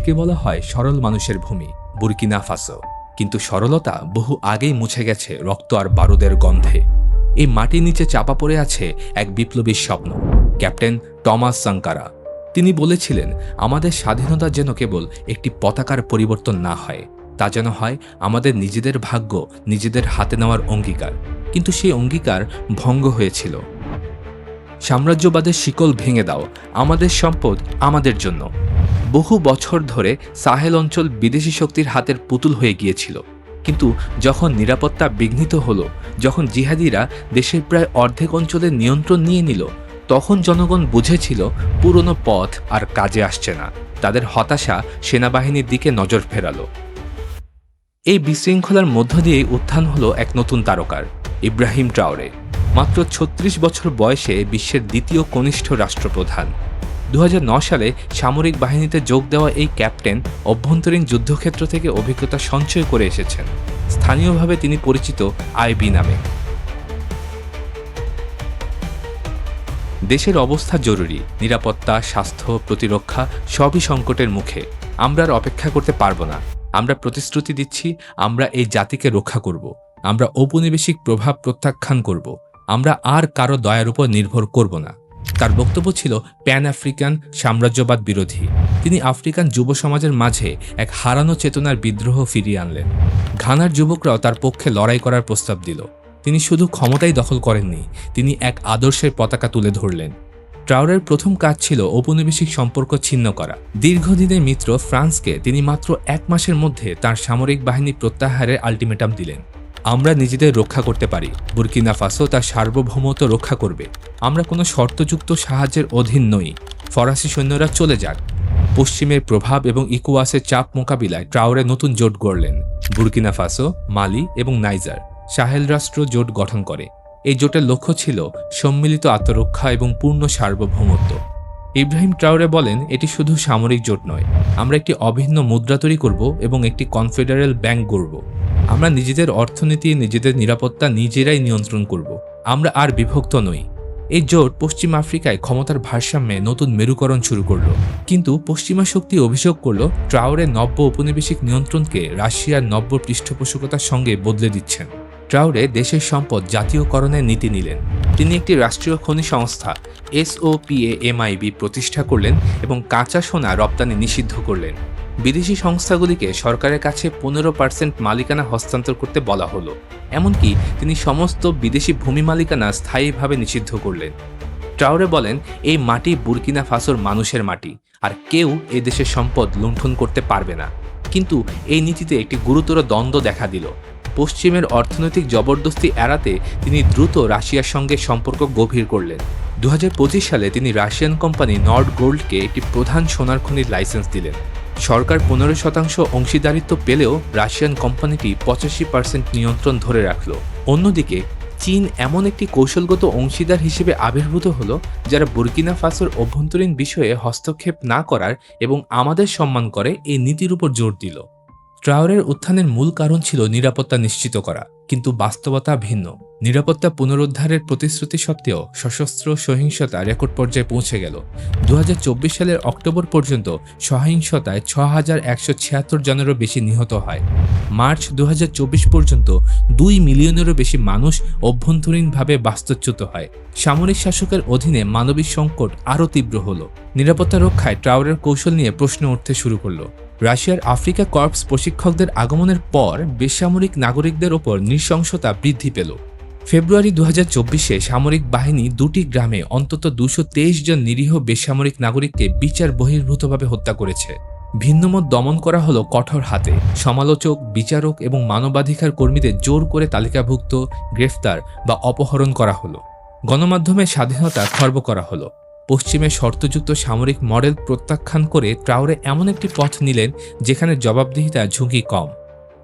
একে বলা হয় সরল মানুষের ভূমি বুরকিনা ফাসো কিন্তু সরলতা বহু আগেই মুছে গেছে রক্ত আর বারুদের গন্ধে। এই মাটির নিচে চাপা পড়ে আছে এক বিপ্লবীর স্বপ্ন, ক্যাপ্টেন টমাস সাঙ্কারা। তিনি বলেছিলেন, আমাদের স্বাধীনতা যেন কেবল একটি পতাকার পরিবর্তন না হয়, তা যেন হয় আমাদের নিজেদের ভাগ্য, নিজেদের হাতে নেওয়ার অঙ্গীকার। কিন্তু সেই অঙ্গীকার ভঙ্গ হয়েছিল। সাম্রাজ্যবাদের শিকল ভেঙে দাও, আমাদের সম্পদ আমাদের জন্য। বহু বছর ধরে সাহেল অঞ্চল বিদেশি শক্তির হাতের পুতুল হয়ে গিয়েছিল। কিন্তু যখন নিরাপত্তা বিঘ্নিত হলো, যখন জিহাদিরা দেশের প্রায় অর্ধেক অঞ্চলের নিয়ন্ত্রণ নিয়ে নিল, তখন জনগণ বুঝেছিল পুরনো পথ আর কাজে আসছে না। তাদের হতাশা সেনাবাহিনীর দিকে নজর ফেরালো। এই বিশৃঙ্খলার মধ্য দিয়ে উত্থান হলো এক নতুন তারকার, ইব্রাহিম ট্রাওরে। মাত্র ছত্রিশ বছর বয়সে বিশ্বের দ্বিতীয় কনিষ্ঠ রাষ্ট্রপ্রধান। দু সালে সামরিক বাহিনীতে যোগ দেওয়া এই ক্যাপ্টেন অভ্যন্তরীণ যুদ্ধক্ষেত্র থেকে অভিজ্ঞতা সঞ্চয় করে এসেছেন। স্থানীয়ভাবে তিনি পরিচিত আইবি নামে। দেশের অবস্থা জরুরি, নিরাপত্তা, স্বাস্থ্য, প্রতিরক্ষা সবই সংকটের মুখে। আমরা আর অপেক্ষা করতে পারব না। আমরা প্রতিশ্রুতি দিচ্ছি, আমরা এই জাতিকে রক্ষা করব। আমরা ঔপনিবেশিক প্রভাব প্রত্যাখ্যান করব। আমরা আর কারও দয়ার উপর নির্ভর করব না। তার বক্তব্য ছিল প্যান আফ্রিকান সাম্রাজ্যবাদ বিরোধী। তিনি আফ্রিকান যুব সমাজের মাঝে এক হারানো চেতনার বিদ্রোহ ফিরিয়ে আনলেন। ঘানার যুবকরাও তার পক্ষে লড়াই করার প্রস্তাব দিল। তিনি শুধু ক্ষমতাই দখল করেননি, তিনি এক আদর্শের পতাকা তুলে ধরলেন। ট্রাউরের প্রথম কাজ ছিল ঔপনিবেশিক সম্পর্ক ছিন্ন করা। দীর্ঘদিনের মিত্র ফ্রান্সকে তিনি মাত্র এক মাসের মধ্যে তার সামরিক বাহিনী প্রত্যাহারের আলটিমেটাম দিলেন। আমরা নিজেদের রক্ষা করতে পারি। বুরকিনা ফাসো তার সার্বভৌমত্ব রক্ষা করবে। আমরা কোনো শর্তযুক্ত সাহায্যের অধীন নই। ফরাসি সৈন্যরা চলে যাক। পশ্চিমের প্রভাব এবং ইকোয়াসের চাপ মোকাবিলায় ট্রাউরে নতুন জোট গড়লেন। বুরকিনা ফাসো, মালি এবং নাইজার, সাহেল রাষ্ট্র জোট গঠন করে। এই জোটের লক্ষ্য ছিল সম্মিলিত আত্মরক্ষা এবং পূর্ণ সার্বভৌমত্ব। ইব্রাহিম ট্রাউরে বলেন, এটি শুধু সামরিক জোট নয়। আমরা একটি অভিন্ন মুদ্রা তৈরি করব এবং একটি কনফেডারেল ব্যাংক গড়ব। আমরা নিজেদের অর্থনীতি, নিজেদের নিরাপত্তা নিজেরাই নিয়ন্ত্রণ করব। আমরা আর বিভক্ত নই। এই জোট পশ্চিম আফ্রিকায় ক্ষমতার ভারসাম্যে নতুন মেরুকরণ শুরু করল। কিন্তু পশ্চিমা শক্তি অভিযোগ করল ট্রাউরের নব্য ঔপনিবেশিক নিয়ন্ত্রণকে রাশিয়ার নব্য পৃষ্ঠপোষকতার সঙ্গে বদলে দিচ্ছেন। ট্রাউরে দেশের সম্পদ জাতীয়করণের নীতি নিলেন। তিনি একটি রাষ্ট্রীয় খনি সংস্থা এসওপিএ এমআইবি প্রতিষ্ঠা করলেন এবং কাঁচা সোনা রপ্তানি নিষিদ্ধ করলেন। বিদেশি সংস্থাগুলিকে সরকারের কাছে পনেরো পার্সেন্ট মালিকানা হস্তান্তর করতে বলা হলো। এমনকি তিনি সমস্ত বিদেশি ভূমি মালিকানা স্থায়ীভাবে নিষিদ্ধ করলেন। ট্রাউরে বলেন, এই মাটি বুরকিনা ফাসোর মানুষের মাটি, আর কেউ এ দেশের সম্পদ লুণ্ঠন করতে পারবে না। কিন্তু এই নীতিতে একটি গুরুতর দ্বন্দ্ব দেখা দিল। পশ্চিমের অর্থনৈতিক জবরদস্তি এড়াতে তিনি দ্রুত রাশিয়ার সঙ্গে সম্পর্ক গভীর করলেন। দু হাজার পঁচিশ সালে তিনি রাশিয়ান কোম্পানি নর্ড গোল্ডকে একটি প্রধান সোনার খনির লাইসেন্স দিলেন। সরকার পনেরো শতাংশ অংশীদারিত্ব পেলেও রাশিয়ান কোম্পানিটি পঁচাশি পার্সেন্ট নিয়ন্ত্রণ ধরে রাখল। অন্যদিকে, চীন এমন একটি কৌশলগত অংশীদার হিসেবে আবির্ভূত হলো, যারা বুরকিনা ফাসোর অভ্যন্তরীণ বিষয়ে হস্তক্ষেপ না করার এবং আমাদের সম্মান করে এই নীতির উপর জোর দিল। ট্রাওরের উত্থানের মূল কারণ ছিল নিরাপত্তা নিশ্চিত করা, কিন্তু বাস্তবতা ভিন্ন। নিরাপত্তা পুনরুদ্ধারের প্রতিশ্রুতি সত্ত্বেও সশস্ত্র সহিংসতা রেকর্ড পর্যায়ে পৌঁছে গেল। দু হাজার চব্বিশ সালের অক্টোবর পর্যন্ত সহিংসতায় ছ হাজার একশো ছিয়াত্তর জনেরও বেশি নিহত হয়। মার্চ দু হাজার চব্বিশ পর্যন্ত দুই মিলিয়নেরও বেশি মানুষ অভ্যন্তরীণভাবে বাস্তুচ্যুত হয়। সামরিক শাসকের অধীনে মানবিক সংকট আরও তীব্র হল। নিরাপত্তা রক্ষায় ট্রাওরের কৌশল নিয়ে প্রশ্ন উঠতে শুরু করল। রাশিয়ার আফ্রিকা কর্পস প্রশিক্ষকদের আগমনের পর বেসামরিক নাগরিকদের ওপর নৃশংসতা বৃদ্ধি পেল। ফেব্রুয়ারি দু চব্বিশে সামরিক বাহিনী দুটি গ্রামে অন্তত দুশো জন নিরীহ বেসামরিক নাগরিককে বিচার বহির্ভূতভাবে হত্যা করেছে। ভিন্নমত দমন করা হলো কঠোর হাতে। সমালোচক, বিচারক এবং মানবাধিকার কর্মীদের জোর করে তালিকাভুক্ত, গ্রেফতার বা অপহরণ করা হলো। গণমাধ্যমের স্বাধীনতা খর্ব করা হলো। পশ্চিমের শর্তযুক্ত সামরিক মডেল প্রত্যাখ্যান করে ট্রাউরে এমন একটি পথ নিলেন যেখানে জবাবদিহিতা ঝুঁকি কম।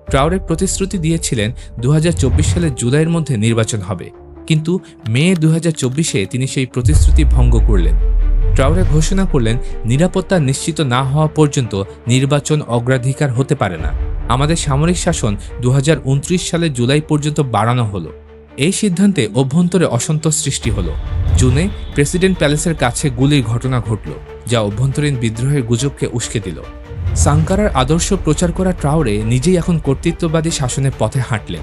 ট্রাউরে প্রতিশ্রুতি দিয়েছিলেন দু হাজার চব্বিশ সালের জুলাইয়ের মধ্যে নির্বাচন হবে। কিন্তু মে দু চব্বিশে তিনি সেই প্রতিশ্রুতি ভঙ্গ করলেন। ট্রাউরে ঘোষণা করলেন, নিরাপত্তা নিশ্চিত না হওয়া পর্যন্ত নির্বাচন অগ্রাধিকার হতে পারে না। আমাদের সামরিক শাসন দুহাজার উনত্রিশ সালের জুলাই পর্যন্ত বাড়ানো হলো। এই সিদ্ধান্তে অভ্যন্তরে অসন্তোষ সৃষ্টি হলো। জুনে প্রেসিডেন্ট প্যালেসের কাছে গুলির ঘটনা ঘটল, যা অভ্যন্তরীণ বিদ্রোহের গুজবকে উস্কে দিল। সাংকারার আদর্শ প্রচার করা ট্রাউরে নিজেই এখন কর্তৃত্ববাদী শাসনের পথে হাঁটলেন।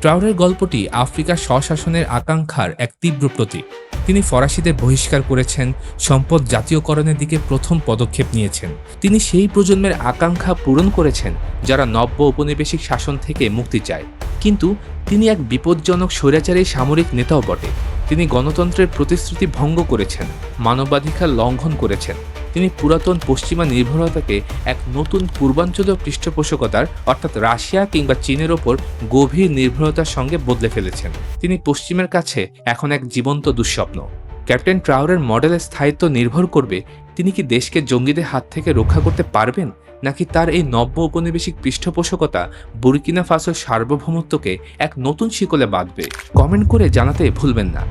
ট্রাউরের গল্পটি আফ্রিকার স্বশাসনের আকাঙ্ক্ষার এক তীব্র প্রতীক। তিনি ফরাসিদের বহিষ্কার করেছেন, সম্পদ জাতীয়করণের দিকে প্রথম পদক্ষেপ নিয়েছেন। তিনি সেই প্রজন্মের আকাঙ্ক্ষা পূরণ করেছেন, যারা নব্য ঔপনিবেশিক শাসন থেকে মুক্তি চায়। কিন্তু তিনি এক বিপজ্জনক স্বৈরাচারী সামরিক নেতাও বটে। তিনি গণতন্ত্রের প্রতিশ্রুতি ভঙ্গ করেছেন, মানবাধিকার লঙ্ঘন করেছেন। তিনি পুরাতন পশ্চিমা নির্ভরতাকে এক নতুন পূর্বাঞ্চলীয় পৃষ্ঠপোষকতার, অর্থাৎ রাশিয়া কিংবা চীনের ওপর গভীর নির্ভরতার সঙ্গে বদলে ফেলেছেন। তিনি পশ্চিমের কাছে এখন এক জীবন্ত দুঃস্বপ্ন। ক্যাপ্টেন ট্রাউরের মডেলের স্থায়িত্ব নির্ভর করবে তিনি কি দেশকে জঙ্গিদের হাত থেকে রক্ষা করতে পারবেন? নাকি তার এই নব্য ঔপনিবেশিক পৃষ্ঠপোষকতা বুরকিনা ফাসোর সার্বভৌমত্বকে এক নতুন শিকলে বাঁধবে? কমেন্ট করে জানাতে ভুলবেন না।